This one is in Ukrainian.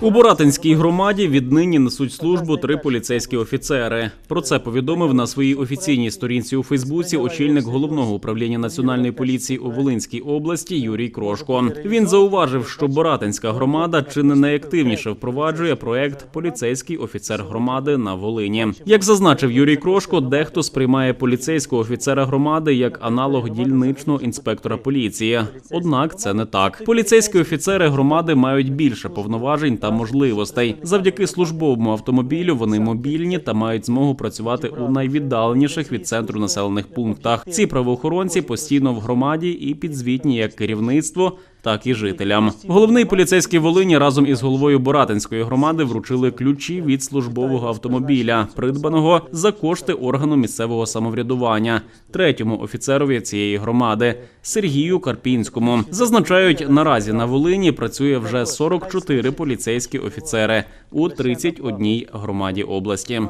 У Боратинській громаді віднині несуть службу три поліцейські офіцери. Про це повідомив на своїй офіційній сторінці у Фейсбуці очільник головного управління національної поліції у Волинській області Юрій Крошко. Він зауважив, що Боратинська громада чи не найактивніше впроваджує проект Поліцейський офіцер громади на Волині. Як зазначив Юрій Крошко, дехто сприймає поліцейського офіцера громади як аналог дільничного інспектора поліції. Однак це не так. Поліцейські офіцери громади мають більше повноважень та можливостей. Завдяки службовому автомобілю вони мобільні та мають змогу працювати у найвіддаленіших від центру населених пунктах. Ці правоохоронці постійно в громаді і підзвітні як керівництво. Так і жителям. Головний поліцейський Волині разом із головою Боратинської громади вручили ключі від службового автомобіля, придбаного за кошти органу місцевого самоврядування, третьому офіцерові цієї громади Сергію Карпінському. Зазначають, наразі на Волині працює вже 44 поліцейські офіцери у 31 громаді області.